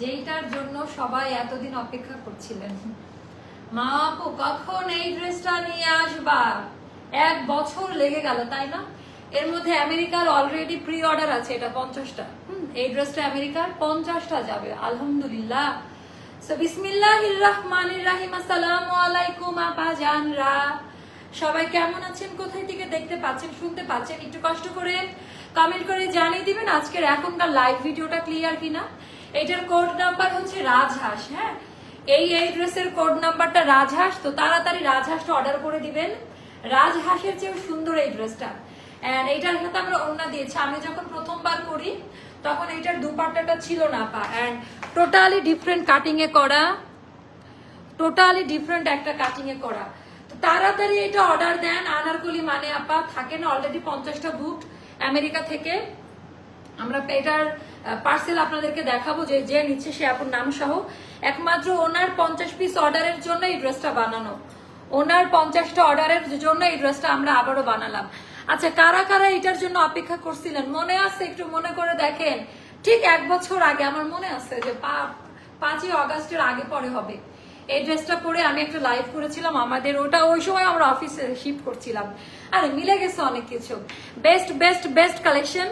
যেইটার জন্য সবাই এতদিন অপেক্ষা করছিলেন। মা আপু কখন এই ড্রেসটা নিয়ে আসবা? এক বছর লেগে গেল তাই না? এর মধ্যে আমেরিকার অলরেডি প্রি অর্ডার আছে এটা পঞ্চাশটা। হুম, এই ড্রেসটা আমেরিকার পঞ্চাশটা যাবে আলহামদুলিল্লাহ। সো আলাইকুম আপা জানরা। সবাই কেমন আছেন? কোথায় থেকে দেখতে পাচ্ছেন শুনতে পাচ্ছেন? একটু কষ্ট করে কমেন্ট করে জানিয়ে দিবেন আজকের এখনকার লাইভ ভিডিওটা ক্লিয়ার কিনা? এটার কোড নাম্বার হচ্ছে রাজহাঁস হ্যাঁ? এই এই ড্রেসের কোড নাম্বারটা রাজহাঁস, তো তাড়াতাড়ি রাজহাঁসটা অর্ডার করে দিবেন। রাজহাঁসের চেয়েও সুন্দর এই ড্রেসটা এন্ড এইটার সাথে আমরা ওড়না দিয়েছি। আমি যখন প্রথমবার করি, তখন এইটার দুপাট্টাটা ছিল না পা। এন্ড টোটালি ডিফারেন্ট কাটিং এ করা। টোটালি ডিফারেন্ট একটা কাটিং এ করা। তো তাড়াতাড়ি এটা অর্ডার দেন। আনারকলি মানে আপা, থাকে না অলরেডি পঞ্চাশটা বুট আমেরিকা থেকে। আমরা এটার পার্সেল আপনাদেরকে দেখাবো যে যে নিচ্ছে সে আপুর নাম সহ। একমাত্র ওনার পঞ্চাশ পিস অর্ডারের জন্য এই ড্রেসটা বানানো। ওনার পঞ্চাশটা অর্ডারের জন্য এই ড্রেসটা আমরা আবারও বানালাম। আচ্ছা কারা কারা এটার জন্য অপেক্ষা করছিলেন? মনে আছে একটু মনে করে দেখেন। ঠিক এক বছর আগে, আমার মনে আছে যে পাঁচই অগাস্টের আগে পরে হবে। এই ড্রেসটা পরে আমি একটা লাইভ করেছিলাম আমাদের। ওটা ওই সময় আমরা অফিসে শিফট করছিলাম। আরে, মিলে গেছে অনেক কিছু। বেস্ট বেস্ট বেস্ট কালেকশন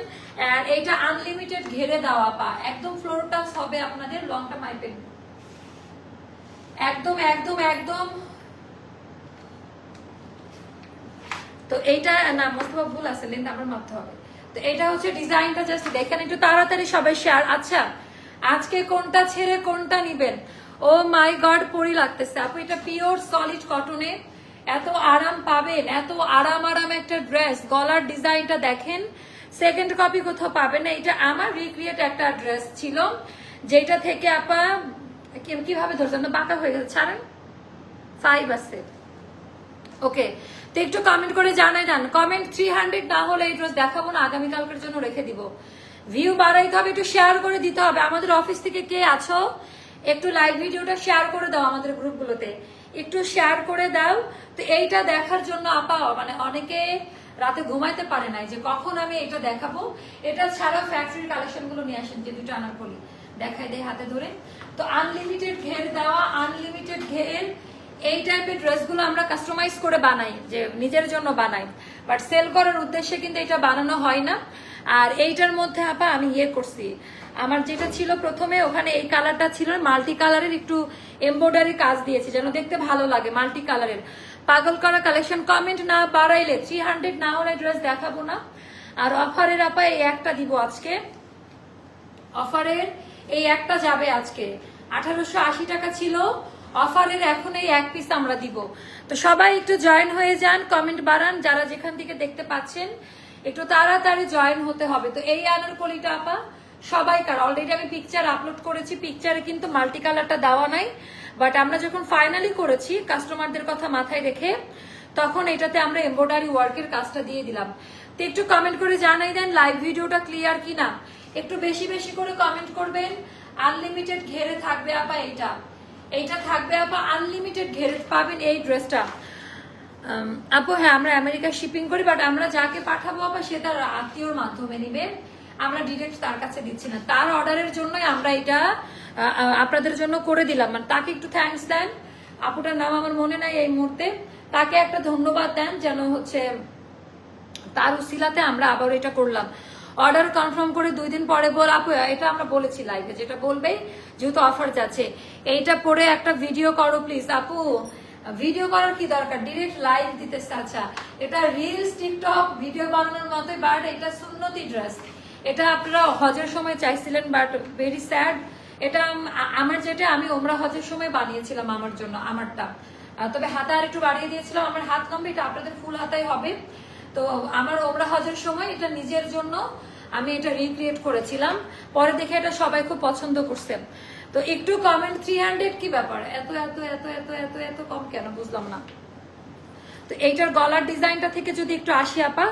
এইটা আনলিমিটেড ঘেরে দেওয়া পা। একদম ফ্লোর টাচ হবে আপনাদের লংটা মাইপেন একদম একদম একদম। তো এইটা, না, মোস্তফা, ভুল আছে আমার হবে। তো এটা হচ্ছে ডিজাইনটা জাস্ট দেখেন, একটু তাড়াতাড়ি সবাই শেয়ার আচ্ছা আজকে কোনটা ছেড়ে কোনটা নিবেন? ও মাই গড, পরি লাগতেছে। আপু, এটা পিওর সলিড কটনে এত আরাম পাবেন, এত আরাম আরাম একটা ড্রেস গলার ডিজাইনটা দেখেন। সেকেন্ড কপি কোথাও পাবেন না। এটা আমার রিক্রিয়েট একটা ড্রেস ছিল, যেটা থেকে আপা কীভাবে ধরছেন? না বাঁকা হয়ে গেছে, ছাড়েন। ফাইভ আছে। ওকে তো একটু কমেন্ট করে জানাই দেন। কমেন্ট থ্রি হান্ড্রেড না হলে এই ড্রেস দেখাবো না, আগামীকালকের জন্য রেখে দিব। ভিউ বাড়াইতে হবে, একটু শেয়ার করে দিতে হবে। আমাদের অফিস থেকে কে আছো? একটু লাইভ ভিডিওটা শেয়ার করে দাও আমাদের গ্রুপগুলোতে একটু শেয়ার করে দাও। তো এইটা দেখার জন্য আপা মানে অনেকে রাতে ঘুমাইতে পারে নাই যে কখন আমি এটা দেখাবো। এটা ছাড়া ফ্যাক্টরি কালেকশনগুলো নিয়ে আসেন যে দুটো আনার করি দেখাই দেয় হাতে ধরে। তো আনলিমিটেড ঘের দেওয়া আনলিমিটেড ঘের, এই টাইপের ড্রেসগুলো আমরা কাস্টমাইজ করে বানাই, যে নিজের জন্য বানাই। বাট সেল করার উদ্দেশ্যে কিন্তু এটা বানানো হয় না। আর এইটার মধ্যে আপা আমি ইয়ে করছি। আমার যেটা ছিল প্রথমে ওখানে এই কালারটা ছিল মাল্টি কালারের একটু এমব্রয়ডারি কাজ দিয়েছি, যেন দেখতে ভালো লাগে মাল্টি কালারের পাগল করা কালেকশন কমেন্ট না বাড়াইলে থ্রি হান্ড্রেড না হলে ড্রেস দেখাবো না। আর অফারের আপা, এই একটা দিব আজকে। অফারের এই একটা যাবে আজকে। আঠারোশো আশি টাকা ছিল। অফারের এখন এই এক পিস আমরা দিব। তো সবাই একটু জয়েন হয়ে যান কমেন্ট বাড়ান। যারা যেখান থেকে দেখতে পাচ্ছেন, একটু তাড়াতাড়ি জয়েন হতে হবে। তো এই আনার কলিটা আপা, সবাইকার। অলরেডি আমি পিকচার আপলোড করেছি। পিকচারে কিন্তু মাল্টি কালারটা দেওয়া নাই। বাট আমরা যখন ফাইনালি করেছি কাস্টমারদের কথা মাথায় রেখে, তখন এটাতে আমরা এমব্রয়ডারি ওয়ার্কের কাজটা দিয়ে দিলাম। তো একটু কমেন্ট করে জানাই দেন লাইভ ভিডিওটা ক্লিয়ার কিনা? একটু বেশি বেশি করে কমেন্ট করবেন আনলিমিটেড ঘেরে থাকবে আপা এইটা। এইটা থাকবে আপা আনলিমিটেড ঘেরে পাবেন এই ড্রেসটা আপু হ্যাঁ আমরা আমেরিকা শিপিং করি বাট আমরা যাকে পাঠাবো আপা, সে তার আত্মীয়র মাধ্যমে নিবে। আমরা ডিরেক্ট তার কাছে দিচ্ছি না। তার অর্ডারের জন্যই আমরা এটা আপনাদের জন্য করে দিলাম। মানে তাকে একটু থ্যাঙ্কস দেন। আপুটার নাম আমার মনে নাই এই মুহূর্তে। তাকে একটা ধন্যবাদ দেন যেন হচ্ছে তার উসিলাতে আমরা আবার এটা করলাম। অর্ডার কনফার্ম করে দুই দিন পরে বল, আপু, এটা আমরা বলেছি লাইভে যেটা বলবেই যেহেতু অফার যাচ্ছে। এইটা পরে একটা ভিডিও করো প্লিজ আপু। ভিডিও করার কি দরকার? ডিরেক্ট লাইভ দিতে আচ্ছা। এটা রিলস টিকটক ভিডিও বানানোর মতোই বাট এটা সুন্নতি ড্রেস এটা আপনারা হজের সময় চাইছিলেন বাট ভেরি স্যাড এটা আমার যেটা, আমি ওমরা হজের সময় বানিয়েছিলাম আমার জন্য, আমারটা। তবে হাতে আর একটু বাড়িয়ে দিয়েছিলাম, আমার হাত লম্বা, এটা আপনাদের ফুল হাতাই হবে। তো আমার ওমরা হজের সময় এটা নিজের জন্য আমি এটা রিক্রিয়েট করেছিলাম। পরে দেখে এটা সবাই খুব পছন্দ করছে। তো একটু কমেন্ট থ্রি হান্ড্রেড কি ব্যাপার? এত এত এত এত এত এত কম কেন? বুঝলাম না। তো এইটার গলার ডিজাইনটা থেকে যদি একটু আসি আপা,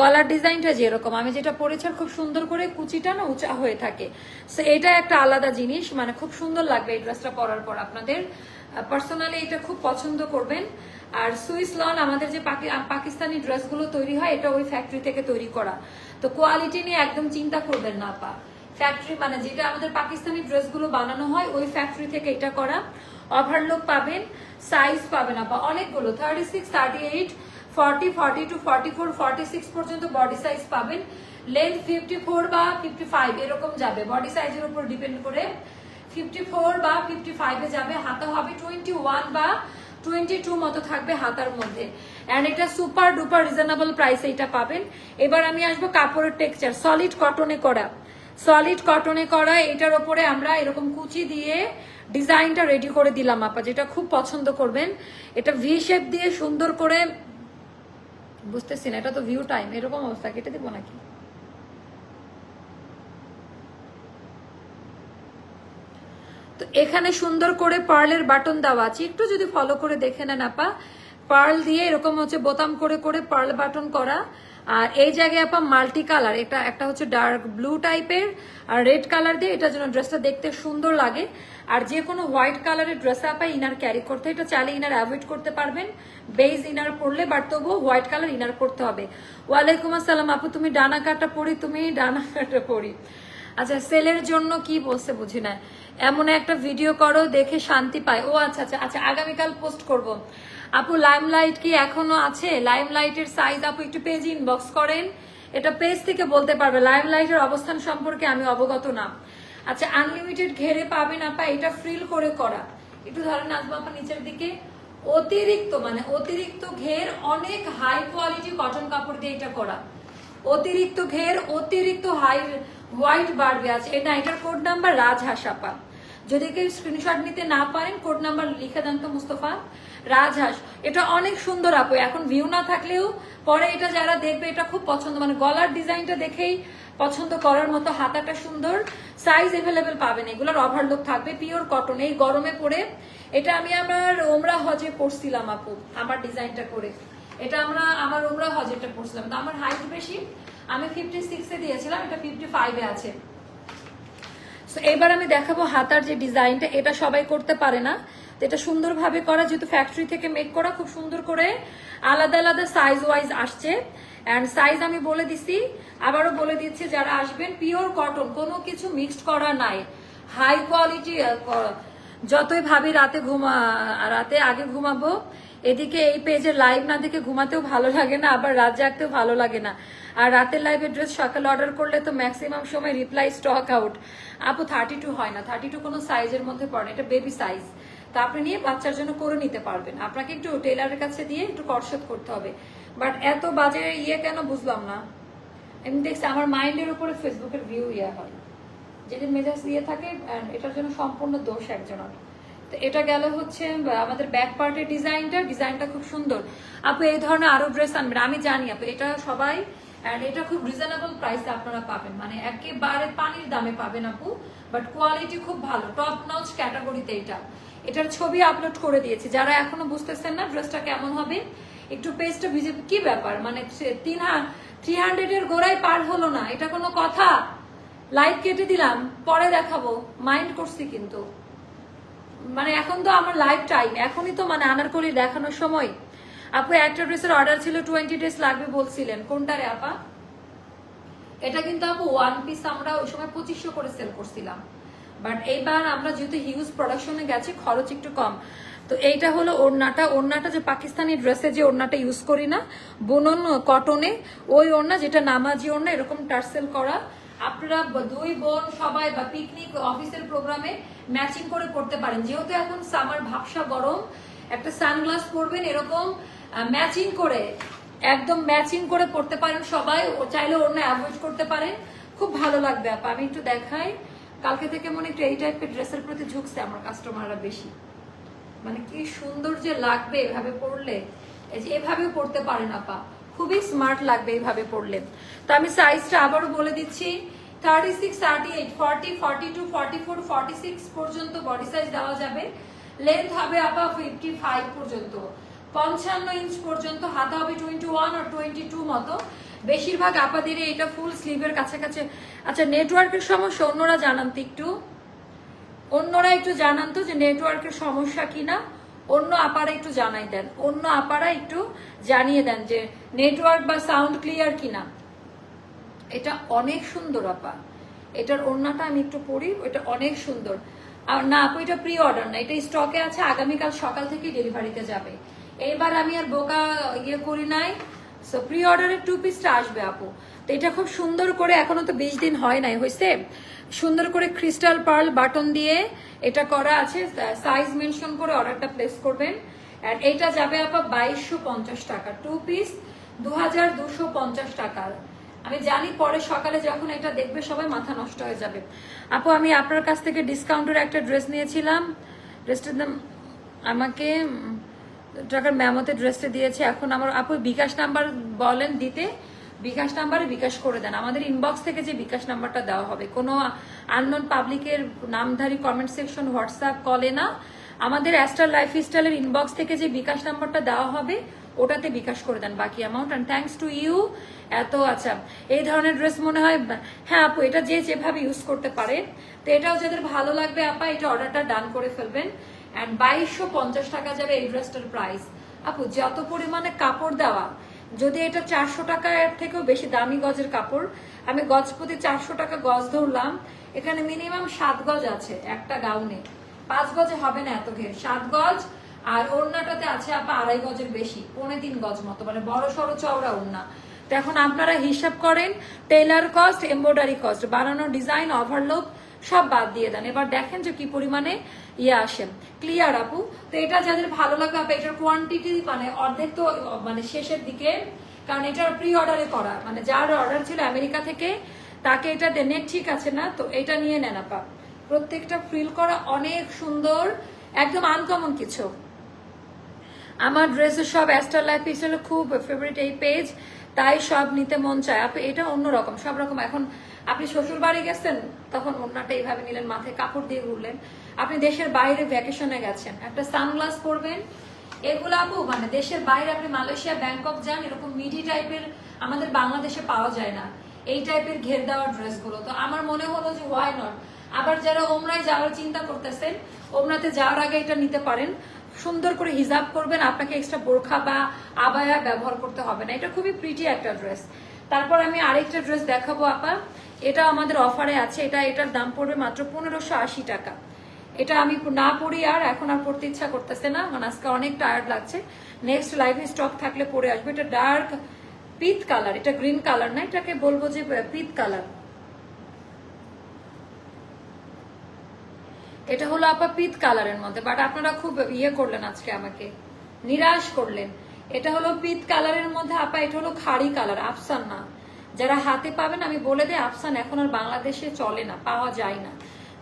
গলার ডিজাইনটা যেরকম, আমি যেটা পরেছি খুব সুন্দর করে কুচিটা না উঁচা হয়ে থাকে। সো এটা একটা আলাদা জিনিস মানে খুব সুন্দর লাগবে এই ড্রেসটা পরার পর আপনাদের। পার্সোনালি এটা খুব পছন্দ করবেন। আর সুইস লন, আমাদের যে পাকিস্তানি ড্রেসগুলো তৈরি হয়, এটা ওই ফ্যাক্টরি থেকে তৈরি করা। তো কোয়ালিটি নিয়ে একদম চিন্তা করবেন না আপা। ফ্যাক্টরি মানে যেটা আমাদের পাকিস্তানি ড্রেসগুলো বানানো হয়, ওই ফ্যাক্টরি থেকে এটা করা। ওভারলোক পাবেন সাইজ পাবেন আপা অনেকগুলো thirty six thirty eight forty forty two forty four forty six পর্যন্ত বডি সাইজ পাবেন। লেন্থ ফিফটি ফোর বা ফিফটি ফাইভ এরকম যাবে। বডি সাইজের উপর ডিপেন্ড করে ফিফটি ফোর বা ফিফটি ফাইভে যাবে। হাতা হবে টোয়েন্টি ওয়ান বা টোয়েন্টি টু মতো থাকবে হাতার মধ্যে। অ্যান্ড এটা সুপার ডুপার রিজনেবল প্রাইসে এটা পাবেন। এবার আমি আসব কাপড়ের টেক্সচার সলিড কটনে করা। সলিড কটনে করা এটার ওপরে আমরা এরকম কুচি দিয়ে ডিজাইনটা রেডি করে দিলাম, আপা, যেটা খুব পছন্দ করবেন। এটা ভি শেপ দিয়ে সুন্দর করে, বুঝতেছি না, এটা তো ভিউ টাইম এরকম অবস্থা, কেটে দেবো নাকি? তো এখানে সুন্দর করে পার্লের বাটন দেওয়া আছে, একটু যদি ফলো করে দেখে নেন, আপা। পার্ল দিয়ে এরকম হচ্ছে বোতাম করে করে পার্ল বাটন করা। আর এই জায়গায় আপা মাল্টি কালার, এটা একটা হচ্ছে ডার্ক ব্লু টাইপের আর রেড কালার দিয়ে এটার জন্য ড্রেসটা দেখতে সুন্দর লাগে। আর যে কোনো হোয়াইট কালারের ড্রেস আপা ইনার ক্যারি করতে, এটা চাইলে ইনার অ্যাভয়েড করতে পারবেন। বেজ ইনার পরলে, বাট তবুও হোয়াইট কালার ইনার পরতে হবে। ওয়ালাইকুম আসসালাম আপু, তুমি ডানা কাটা পরি, তুমি ডানা কাটা পরি। আচ্ছা সেলের জন্য কি বলছে বুঝি না। এমন একটা ভিডিও করো, দেখে শান্তি পায়। ও আচ্ছা আচ্ছা আচ্ছা আগামীকাল পোস্ট করব। আপু লাইম লাইট কি এখনও আছে? লাইম লাইটের সাইজ আপু একটু পেজ ইনবক্স করেন। এটা পেজ থেকে বলতে পারবে। লাইম লাইটের অবস্থান সম্পর্কে আমি অবগত না। আচ্ছা আনলিমিটেড ঘেরে পাবেন আপা, এটা ফ্রিল করে করা। একটু ধরেন, আসব আপা নিচের দিকে। অতিরিক্ত মানে অতিরিক্ত ঘের অনেক হাই কোয়ালিটি কটন কাপড় দিয়ে এটা করা। অতিরিক্ত ঘের, অতিরিক্ত হাই হোয়াইট বাড়বে আছে। এটা এটার কোড নাম্বার রাজহাঁস আপা যদি কেউ স্ক্রিনশট নিতে না পারেন কোড নাম্বার লিখে দেন তো মুস্তফা। রাজহাঁস এটা অনেক সুন্দর আপু। এখন ভিউ না থাকলেও পরে এটা যারা দেখবে, এটা খুব পছন্দ। মানে গলার ডিজাইনটা দেখেই পছন্দ করার মতো, হাতাটা সুন্দর। সাইজ এভেলেবেল পাবেন। এগুলোর ওভারলোক থাকবে পিওর কটন এই গরমে পরে এটা আমি আমার ওমরা হজে পরছিলাম আপু, আমার ডিজাইনটা করে। এটা আমরা আমার ওমরা হজেরটা পড়ছিলাম তো আমার হাইট বেশি আমি ফিফটি সিক্সে দিয়েছিলাম এটা ফিফটি ফাইভে আছে। So, এবার আমি দেখাবো হাতার যে ডিজাইনটা এটা সবাই করতে পারে না। তো এটা সুন্দরভাবে করা যেহেতু ফ্যাক্টরি থেকে মেক করা খুব সুন্দর করে আলাদা আলাদা সাইজ ওয়াইজ আসছে। অ্যান্ড সাইজ আমি বলে দিছি আবারও বলে দিচ্ছি যারা আসবেন পিওর কটন কোনো কিছু মিক্সড করা নাই। হাই কোয়ালিটি যতই ভাবি রাতে ঘুমা রাতে আগে ঘুমাবো এদিকে এই পেজে লাইভ না দেখে ঘুমাতেও ভালো লাগে না আবার রাত জাগতেও ভালো লাগে না। আর রাতের লাইভের ড্রেস সকালে অর্ডার করলে তো ম্যাক্সিমাম সময় রিপ্লাই স্টক আউট আপু থার্টি টু হয় না। থার্টি টু কোনো সাইজের মধ্যে পড়ে না, এটা বেবি সাইজ তা আপনি নিয়ে বাচ্চার জন্য করে নিতে পারবেন। আপনাকে একটু টেলারের কাছে দিয়ে একটু কর্সত করতে হবে। বাট এত বাজে ইয়ে কেন বুঝলাম না। এমনি দেখছি আমার মাইন্ডের উপরে ফেসবুকের ভিউ ইয়ে হয়। যেদিন মেজাজ দিয়ে থাকে এটার জন্য সম্পূর্ণ দোষ একজনের তো এটা গেল হচ্ছে আমাদের ব্যাক পার্টের ডিজাইনটা ডিজাইনটা খুব সুন্দর। আপু এই ধরনের আরও ড্রেস আনবেন। আমি জানি আপু এটা সবাই অ্যান্ড এটা খুব রিজনেবল প্রাইসে আপনারা পাবেন। মানে একেবারে পানির দামে পাবেন আপু বাট কোয়ালিটি খুব ভালো টপ নচ ক্যাটাগরিতে এটা। এটার ছবি আপলোড করে দিয়েছি। যারা এখনও বুঝতেছেন না ড্রেসটা কেমন হবে, একটু পেজটা ভিজে কি ব্যাপার? মানে তিন থ্রি হান্ড্রেড এর গোড়ায় পার হলো না, এটা কোনো কথা? লাইভ কেটে দিলাম, পরে দেখাবো মাইন্ড করছি কিন্তু। মানে এখন তো আমার লাইফ টাইম এখনই তো মানে আনারকলি দেখানোর সময়। আপু, একটা ড্রেসের অর্ডার ছিল টোয়েন্টি ডেজ লাগবে বলছিলেন। কোনটা রে আপা? এটা কিন্তু আপু ওয়ান পিস আমরা ওই সময় পঁচিশশো করে সেল করছিলাম। বাট এইবার আমরা যেহেতু হিউজ প্রোডাকশনে গেছি, খরচ একটু কম। তো এইটা হলো ওড়নাটা। ওড়নাটা যে পাকিস্তানি ড্রেসে যে ওড়নাটা ইউজ করি না, বুনন, কটনে, ওই ওড়না যেটা নামাজি ওড়না, এরকম টার্সেল করা। আপনারা দুই বোন সবাই বা পিকনিক অফিসের প্রোগ্রামে ম্যাচিং করে পড়তে পারেন। যেহেতু এখন সামার ভাবসা গরম, একটা সানগ্লাস পরবেন এরকম ম্যাচিং করে, একদম ম্যাচিং করে পড়তে পারেন সবাই। চাইলে অন্য অ্যাভয়েড করতে পারেন। খুব ভালো লাগবে, আপা। আমি একটু দেখাই। কালকে থেকে মনে একটু এই টাইপের ড্রেসের প্রতি ঝুঁকছে আমার কাস্টমাররা বেশি। মানে কি সুন্দর যে লাগবে এভাবে পড়লে এই যে এভাবেও পড়তে পারেন, আপা। খুবই স্মার্ট লাগবে এইভাবে পড়লে তো আমি সাইজটা আবারও বলে দিচ্ছি। Thirty six thirty eight forty forty two forty four forty six পর্যন্ত বডি সাইজ দেওয়া যাবে। লেন্থ হবে, আপা ফিফটি ফাইভ পর্যন্ত। পঞ্চান্ন ইঞ্চ পর্যন্ত, হাতা হবে টোয়েন্টি ওয়ান আর টোয়েন্টি টু মতো। বেশিরভাগ আপাদের এটা ফুল স্লিভের কাছাকাছি। আচ্ছা নেটওয়ার্কের সমস্যা, অন্যরা জানান তো একটু? অন্যরা একটু জানান তো যে নেটওয়ার্কের সমস্যা কিনা? অন্য আপারা একটু জানাই দেন। অন্য আপারা একটু জানিয়ে দেন যে নেটওয়ার্ক বা সাউন্ড ক্লিয়ার কিনা। এটা অনেক সুন্দর, আপা। এটার ওড়নাটা আমি একটু পরি এটা অনেক সুন্দর। আর না, আপু, এটা প্রি অর্ডার না, এটা স্টকে আছে, আগামীকাল সকাল থেকে ডেলিভারিতে যাবে। এইবার আমি আর বোকা ইয়ে করি নাই। সো প্রি অর্ডারের টু পিসটা আসবে, আপু। তো এটা খুব সুন্দর করে, এখনও তো বিশ দিন হয় নাই, হয়েছে? সুন্দর করে ক্রিস্টাল পার্ল বাটন দিয়ে এটা করা আছে সাইজ মেনশন করে অর্ডারটা প্লেস করবেন। আর এইটা যাবে আপা বাইশশো পঞ্চাশ টাকা টু পিস দু হাজার দুশো পঞ্চাশ টাকার আমি জানি পরে সকালে যখন এটা দেখবে সবাই মাথা নষ্ট হয়ে যাবে। আপু, আমি আপনার কাছ থেকে ডিসকাউন্টের একটা ড্রেস নিয়েছিলাম। ড্রেসটার দাম আমাকে টাকার মেমতে ড্রেসটা দিয়েছে, এখন আমার আপু বিকাশ নাম্বার বলেন দিতে, বিকাশ নাম্বারে বিকাশ করে দেন। আমাদের ইনবক্স থেকে যে বিকাশ নাম্বারটা দেওয়া হবে। কোনো আননোন পাবলিকের নামধারী কমেন্ট সেকশন হোয়াটসঅ্যাপ কলে না। আমাদের অ্যাস্টার লাইফ স্টাইলের ইনবক্স থেকে যে বিকাশ নাম্বারটা দেওয়া হবে, ওটাতে বিকাশ করে দেন বাকি amount and thanks to you এত আচ্ছা। এই ধরনের ড্রেস মনে হয় হ্যাঁ আপু, এটা যে যেভাবে ইউজ করতে পারে তো এটাও যাদের ভালো লাগবে আপা, এটা অর্ডারটা ডান করে ফেলবেন। অ্যান্ড বাইশশো পঞ্চাশ টাকা যাবে এই ড্রেসটার প্রাইস আপু, যত পরিমাণে কাপড় দেওয়া, যদি এটা চারশো টাকার থেকেও বেশি দামি গজের কাপড়, আমি গজ প্রতি চারশো টাকা গজ ধরলাম। এখানে মিনিমাম সাত গজ আছে, একটা গাউনে। পাঁচ গজে হবে না এত ঘের। সাত গজ, আর ওড়নাটাতে আছে আপা আড়াই গজের বেশি, পৌনে তিন গজ মতো মানে বড় সড়ো চওড়া ওড়না। তো এখন আপনারা হিসাব করেন টেলার কস্ট এমব্রয়ডারি কস্ট বানানো ডিজাইন ওভারলোক সব বাদ দিয়ে দেন। এবার দেখেন যে কি পরিমাণে ইয়ে আসে। ক্লিয়ার আপু? তো এটা যাদের ভালো লাগবে, আপু, এটার কোয়ান্টিটি মানে অর্ধেক তো মানে শেষের দিকে, কারণ এটার প্রি অর্ডারে করা। মানে যার অর্ডার ছিল আমেরিকা থেকে, তাকে এটা নেট ঠিক আছে না? তো এটা নিয়ে নেন, আপা। প্রত্যেকটা ফিল করা অনেক সুন্দর, একদম আনকমন কিছু। আমার ড্রেসের সব অ্যাস্টার লাইফ খুব ফেভারিট এই পেজ তাই সব নিতে মন চায়। আপনি এটা অন্যরকম, সব রকম। এখন আপনি শ্বশুর বাড়ি গেছেন, তখন ওনাটা এইভাবে নিলেন, মাথায় কাপড় দিয়ে ঘুরলেন। আপনি দেশের বাইরে ভ্যাকেশনে গেছেন, একটা সানগ্লাস পরবেন। এগুলো আপু মানে দেশের বাইরে আপনি মালয়েশিয়া, ব্যাংকক যান, এরকম মিডি টাইপের আমাদের বাংলাদেশে পাওয়া যায় না। এই টাইপের ঘের দেওয়া ড্রেসগুলো। তো আমার মনে হলো যে ওয়াই নট আবার যারা ওমরায় যাওয়ার চিন্তা করতেছেন ওমরাতে যাওয়ার আগে এটা নিতে পারেন। সুন্দর করে হিজাব করবেন, আপনাকে এক্সট্রা বোরখা বা আবায়া ব্যবহার করতে হবে না। এটা খুবই প্রিটি একটা ড্রেস তারপর আমি আরেকটা ড্রেস দেখাবো আপা। এটা আমাদের অফারে আছে। এটা, এটার দাম পড়বে মাত্র পনেরোশো আশি টাকা। এটা আমি না পড়ি আর এখন আর পড়তে ইচ্ছা করতেছে না মানে আজকে অনেক টায়ার্ড লাগছে। নেক্সট লাইভে স্টক থাকলে পরে আসবে। এটা ডার্ক পিত কালার এটা গ্রিন কালার না, এটাকে বলব যে পিত কালার এটা হলো আপা পিত কালারের মধ্যে বাট আপনারা খুব ইয়ে করলেন আজকে আমাকে। নিরাশ করলেন। এটা হলো পিত কালারের মধ্যে, আপা, এটা হলো খাড়ি কালার, আফসান না। যারা হাতে পাবেন, আমি বলে দিই, আফসান এখন আর বাংলাদেশে চলে না, পাওয়া যায় না।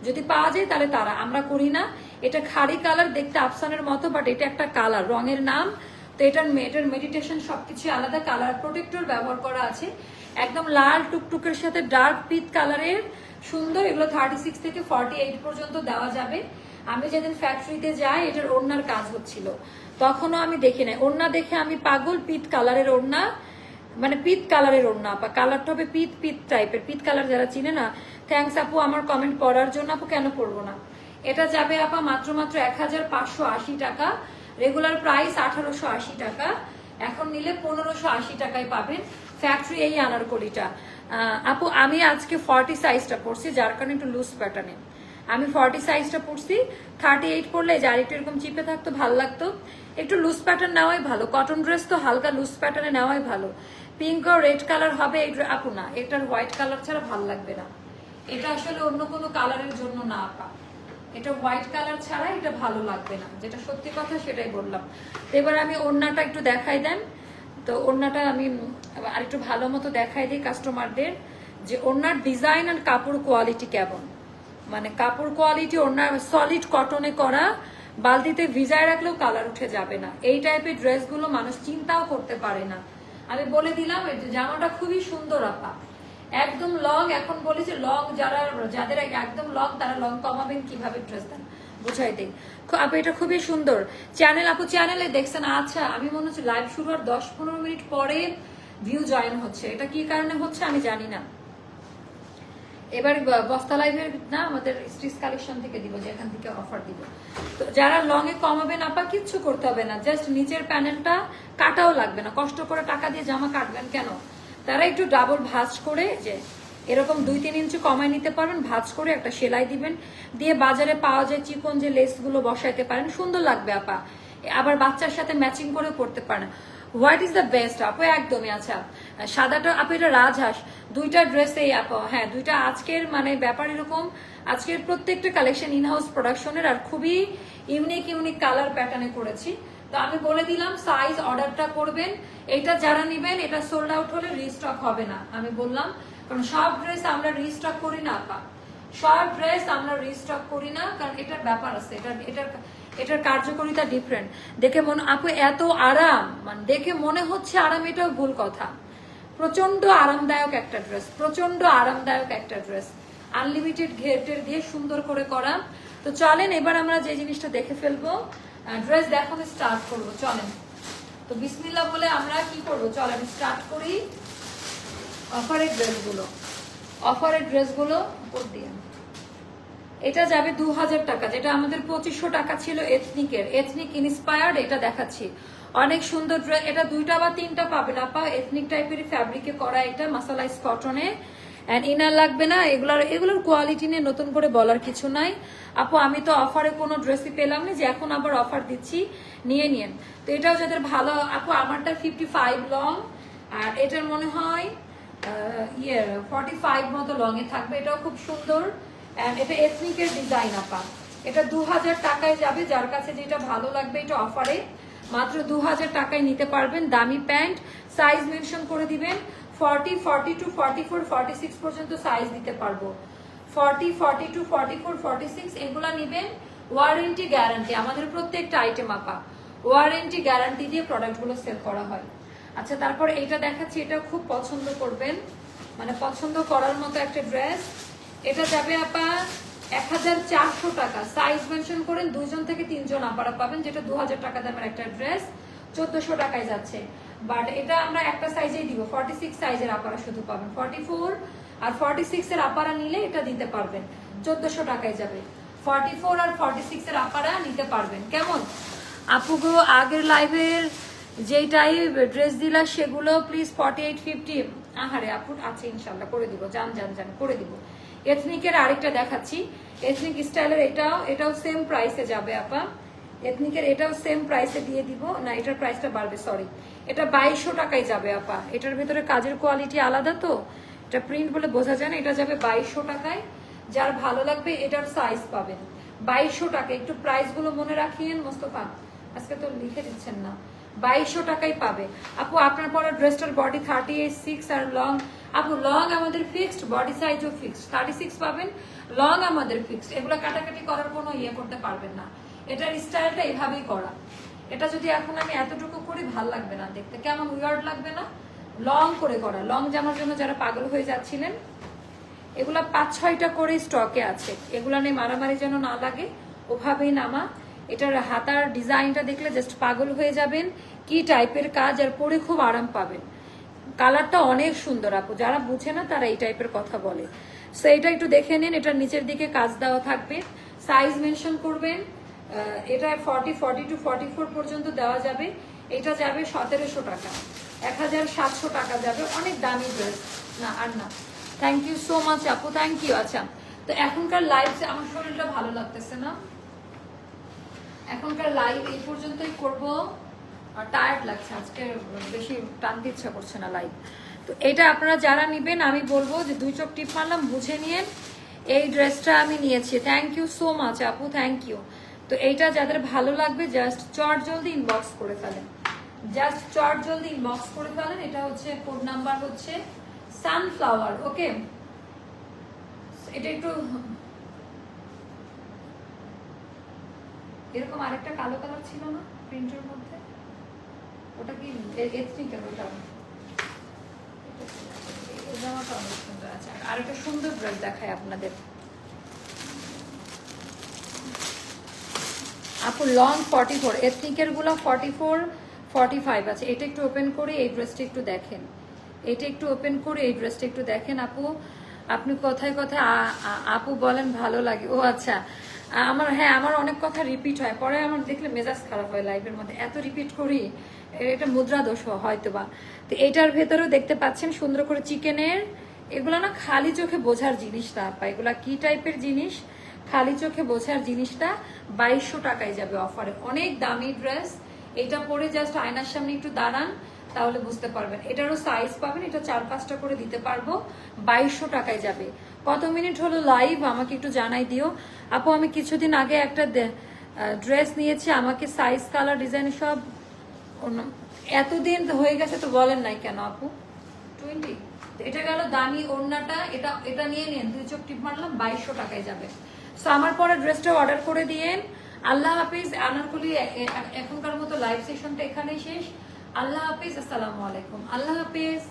যদি পাওয়া যায়, তাহলে তারা, আমরা করি না। এটা খাড়ি কালার, দেখতে আফসানের মতো বাট এটা একটা কালার, রঙের নাম। তো এটার এটার মেডিটেশন সবকিছু আলাদা, কালার প্রোটেক্টর ব্যবহার করা আছে। একদম লাল টুকটুকের সাথে ডার্ক পিত কালারের, সুন্দর, এগুলো থার্টি সিক্স থেকে ফর্টি এইট পর্যন্ত দেওয়া যাবে। আমি যেদিন ফ্যাক্টরিতে যাই, এটার ওড়নার কাজ হচ্ছিল। তখনও আমি দেখি নাই। ওড়না দেখে আমি পাগল পিত কালারের ওড়না মানে পিত কালারের ওড়না, বা কালারটা হবে পিত পিত টাইপের পিত কালার যারা চিনে না থ্যাংকস আপু, আমার কমেন্ট পড়ার জন্য আপু কেন পড়ব না? এটা যাবে আপা মাত্র মাত্র এক হাজার পাঁচশো আশি টাকা। রেগুলার প্রাইস আঠারোশো আশি টাকা। এখন নিলে পনেরোশো আশি টাকায় পাবেন ফ্যাক্টরি এই আনারকলিটা। আপু, আমি আজকে ফর্টি সাইজটা পড়ছি যার কারণে একটু লুজ প্যাটার্নে আমি ফর্টি সাইজটা পড়ছি থার্টি এইট পড়লে যার একটু এরকম চিপে থাকতো, ভালো লাগতো। একটু লুজ প্যাটার্ন নেওয়াই ভালো কটন ড্রেস তো হালকা লুজ প্যাটার্নে নেওয়াই ভালো। পিঙ্ক ও রেড কালার হবে আপু না, এটার হোয়াইট কালার ছাড়া ভালো লাগবে না। এটা আসলে অন্য কোনো কালারের জন্য না, আপা। এটা হোয়াইট কালার ছাড়া এটা ভালো লাগবে না। যেটা সত্যি কথা সেটাই বললাম। এবার আমি ওড়নাটা একটু দেখাই দেন। তো ওড়নাটা আমি আর একটু ভালো মতো দেখাই দিই কাস্টমারদের যে ওড়নার ডিজাইন আর কাপড় কোয়ালিটি কেমন। মানে কাপড় কোয়ালিটি ওড়নার সলিড কটনে করা, বালতিতে ভিজায় রাখলেও কালার উঠে যাবে না। এই টাইপের ড্রেসগুলো মানুষ চিন্তাও করতে পারে না। আমি বলে দিলাম জামাটা খুবই সুন্দর, আপা। একদম লং এখন বলি যে লং যারা, যাদের একদম লং তারা লং কমাবেন কীভাবে ড্রেস দেন? বুঝাই দিই। আপু, এটা খুবই সুন্দর। চ্যানেল আপু চ্যানেলে দেখছেন আচ্ছা আমি মনে হচ্ছে লাইভ শুরু হওয়ার দশ পনেরো মিনিট পরে ভিউ জয়েন হচ্ছে। এটা কি কারণে হচ্ছে আমি জানি না। এবার বস্তা লাইভের না আমাদের স্ট্রিচ কালেকশন থেকে দিব যে এখান থেকে অফার দিব। তো যারা লং এ কমাবেন আপা কিচ্ছু করতে হবে না জাস্ট নিচের প্যানেলটা কাটাও লাগবে না। কষ্ট করে টাকা দিয়ে জামা কাটবেন কেন? তারা একটু ডাবল ভাজ করে, যে এরকম দুই তিন ইঞ্চি কমায় নিতে পারবেন, ভাজ করে একটা সেলাই দিবেন। দিয়ে বাজারে পাওয়া যায় চিকন যে লেসগুলো বসাইতে পারেন, সুন্দর লাগবে আপা। আবার বাচ্চার সাথে ম্যাচিং করে পড়তে পারেন। হোয়াট ইজ দ্য বেস্ট আপু, একদমই আচ্ছা সাদাটা, আপু, এটা রাজহাঁস। দুইটা ড্রেসেই আপু হ্যাঁ দুইটা আজকের মানে ব্যাপার এরকম। আজকের প্রত্যেকটা কালেকশন ইনহাউস প্রোডাকশনের আর খুবই ইউনিক ইউনিক কালার প্যাটার্নে করেছি। তো আমি বলে দিলাম সাইজ অর্ডারটা করবেন। এটা যারা নেবেন, এটা সোল্ড আউট হলে রিস্টক হবে না, আমি বললাম। কারণ সব ড্রেস আমরা রিস্টক করি না, আপা। সব ড্রেস আমরা রিস্টক করি না, কারণ এটার ব্যাপার আছে। এটা এটার এটার কার্যকারিতা ডিফারেন্ট দেখে মনে, আপু এত আরাম। মানে দেখে মনে হচ্ছে আরাম, এটাও ভুল কথা। প্রচণ্ড আরামদায়ক একটা ড্রেস প্রচণ্ড আরামদায়ক একটা ড্রেস আনলিমিটেড ঘেরটের দিয়ে সুন্দর করে করা। তো চলেন, এবার আমরা যে জিনিসটা দেখে ফেলব ড্রেস দেখাতে স্টার্ট করব। চলেন। তো বিসমিল্লা বলে আমরা কি করব? চলেন স্টার্ট করি। অফারের ড্রেসগুলো অফারের ড্রেসগুলো উপর দিয়ে। এটা যাবে দু হাজার টাকা, যেটা আমাদের পঁচিশশো টাকা ছিল এথনিকের এথনিক ইন্সপায়ার্ড এটা দেখাচ্ছি। অনেক সুন্দর ড্রেস এটা দুইটা বা তিনটা পাবেন। আপা এথনিক টাইপের ফ্যাব্রিকে করা এটা মাসালাইজ কটনে অ্যান্ড ইনার লাগবে না, এগুলোর এগুলোর কোয়ালিটি নিয়ে নতুন করে বলার কিছু নাই। আপু, আমি তো অফারে কোনো ড্রেসই পেলাম না, যে এখন আবার অফার দিচ্ছি, নিয়ে নিন তো এটাও যাদের ভালো, আপু, আমারটা ফিফটি ফাইভ লং আর এটার মনে হয় ইয়ে ফর্টি ফাইভ মতো লং এ থাকবে। এটাও খুব সুন্দর। অ্যান্ড এটা এথনিকের ডিজাইন আপা। এটা দু হাজার টাকায় যাবে, যার কাছে যেটা ভালো লাগবে এটা অফারে মাত্র দু হাজার টাকায় নিতে পারবেন, দামি প্যান্ট সাইজ মেনশন করে দিবেন। Forty forty two forty four forty six পর্যন্ত সাইজ দিতে পারব। Forty forty two forty four forty six এগুলা নিবেন ওয়ারেন্টি গ্যারান্টি আমাদের প্রত্যেকটা আইটেম আপা। ওয়ারেন্টি গ্যারান্টি দিয়ে প্রোডাক্টগুলো সেল করা হয়। আচ্ছা তারপর এইটা দেখাচ্ছি, এটা খুব পছন্দ করবেন। মানে পছন্দ করার মতো একটা ড্রেস এটা যাবে আপা এক হাজার চারশো টাকা। সাইজ মেনশন করেন দুজন থেকে তিনজন আপারা পাবেন, যেটা দু হাজার টাকা দামের একটা ড্রেস চোদ্দশো টাকায় যাচ্ছে। বাট এটা আমরা একটা সাইজেই দিব ফর্টি সিক্স সাইজের আপারা শুধু পাবেন। ফর্টি ফোর আর ফর্টি সিক্স এর আপারা নিলে এটা দিতে পারবেন, চোদ্দশো টাকায় যাবে। ফর্টি ফোর আর ফর্টি সিক্স এর আপারা নিতে পারবেন। কেমন? আপুগো আগের লাইভের যেইটাই ড্রেস দিলা, সেগুলো প্লিজ ফর্টি এইট ফিফটি আহারে আপু আছে ইনশাল্লাহ করে দিব জান জান জান করে দিব। এথনিকের আরেকটা দেখাচ্ছি। এথনিক স্টাইলের এটাও এটাও সেম প্রাইসে যাবে, আপা। এথনিকের এটাও সেম প্রাইসে দিয়ে দিব। না, এটার প্রাইসটা বাড়বে সরি এটা বাইশশো টাকায় যাবে, আপা। এটার ভিতরে কাজের কোয়ালিটি আলাদা তো। এটা প্রিন্ট বলে বোঝা যায় না, এটা যাবে বাইশশো টাকায়। যার ভালো লাগবে, এটার সাইজ পাবেন। বাইশশো টাকা, একটু প্রাইসগুলো মনে রাখিয়েন, মোস্তফা। আজকে তো লিখে দিচ্ছেন না। বাইশশো টাকাই পাবে। আপু, আপনার পরা ড্রেসটার বডি থার্টি এইট সিক্স আর লং আপু লং আমাদের ফিক্সড বডি সাইজও ফিক্সড থার্টি সিক্স পাবেন লং আমাদের ফিক্সড এগুলো কাটাকাটি করার কোনো ইয়ে করতে পারবেন না। এটার স্টাইলটা এভাবেই করা। এটা যদি এখন আমি এতটুকু করি, ভালো লাগবে না দেখতে। কেমন উইয়ার্ড লাগবে না? লং করে করা। লং জামার জন্য যারা পাগল হয়ে যাচ্ছিলেন, এগুলা পাঁচ ছয়টা করে স্টকে আছে। এগুলা নিয়ে মারামারি যেন না লাগে, ওভাবেই নামা। এটার হাতার ডিজাইনটা দেখলে জাস্ট পাগল হয়ে যাবেন, কি টাইপের কাজ, আর পরে খুব আরাম পাবেন। কালারটা অনেক সুন্দর আপু, যারা বুঝে না তারা এই টাইপের কথা বলে। সো এটা একটু দেখে নিন, এটার নিচের দিকে কাজ দেওয়া থাকবে। সাইজ মেনশন করবেন এটা forty forty two forty four পর্যন্ত দেওয়া যাবে। এটা যাবে সতেরোশো টাকা। এক হাজার সাতশো টাকা যাবে। অনেক দামি ড্রেস না, আর না। থ্যাংক ইউ সো মাচ আপু থ্যাংক ইউ আচ্ছা তো এখনকার লাইভ আমার শরীরটা ভালো লাগতেছে না। এখনকার লাইভ এই পর্যন্তই করব। টায়ার্ড লাগছে, আজকে বেশি টানতে ইচ্ছা করছে না লাইভ তো এটা আপনারা যারা নেবেন, আমি বলব যে দুই চোখ টিপ মারলাম, বুঝে নিয়েন। এই ড্রেসটা আমি নিয়েছি। থ্যাংক ইউ সো মাচ আপু থ্যাংক ইউ তো এইটা যাদের ভালো লাগবে জাস্ট চট জলদি ইনবক্স করে ফেলেন। জাস্ট চট জলদি ইনবক্স করে ফেলেন, এটা হচ্ছে কোড নাম্বার হচ্ছে সানফ্লাওয়ার ওকে এটা একটু এরকম আরেকটা কালো কালার ছিল না প্রিন্টের মধ্যে? ওটা কি এথনিকের ওটা জামাটা অনেক সুন্দর আছে। আর আরেকটা সুন্দর ড্রেস দেখায় আপনাদের। আপু লং ফর্টি ফোর এথনিকেরগুলো ফর্টি ফোর ফর্টি ফাইভ আছে। এটা একটু ওপেন করে এই ড্রেসটা একটু দেখেন। এটা একটু ওপেন করে এই ড্রেসটা একটু দেখেন আপু। আপনি কথায় কথায় আপু বলেন ভালো লাগে। ও আচ্ছা। আমার হ্যাঁ আমার অনেক কথা রিপিট হয়। পরে আমার দেখলে মেজাজ খারাপ হয় লাইফের মধ্যে। এত রিপিট করি এটা মুদ্রা দোষ হয়তো বা তো এটার ভেতরেও দেখতে পাচ্ছেন সুন্দর করে চিকেনের, এগুলো না খালি চোখে বোঝার জিনিস না আপা। এগুলা কি টাইপের জিনিস? খালি চোখে বোঝার জিনিসটা বাইশশো টাকায় যাবে অফারে অনেক দামি ড্রেস এটা পরে জাস্ট আয়নার সামনে একটু দাঁড়ান। তাহলে বুঝতে পারবেন। এটারও সাইজ পাবেন, এটা চার পাঁচটা করে দিতে পারব। বাইশশো টাকায় যাবে। কত মিনিট হলো লাইভ আমাকে একটু জানাই দিও। আপু, আমি কিছুদিন আগে একটা ড্রেস নিয়েছি, আমাকে সাইজ কালার ডিজাইন সব এতদিন হয়ে গেছে তো বলেন নাই কেন আপু? টোয়েন্টি এটা গেল দামি ওড়নাটা, এটা এটা নিয়ে নিন। দুই চোখ টিপ মারলাম, বাইশশো টাকায় যাবে। সো আমার পরে ড্রেসটা অর্ডার করে দিয়েন। আল্লাহ হাফিজ, আনারকুলি এখনকার মতো লাইভ সেশনটা এখানেই শেষ। আল্লাহ হাফিজ আসসালামু আলাইকুম। আল্লাহ হাফিজ।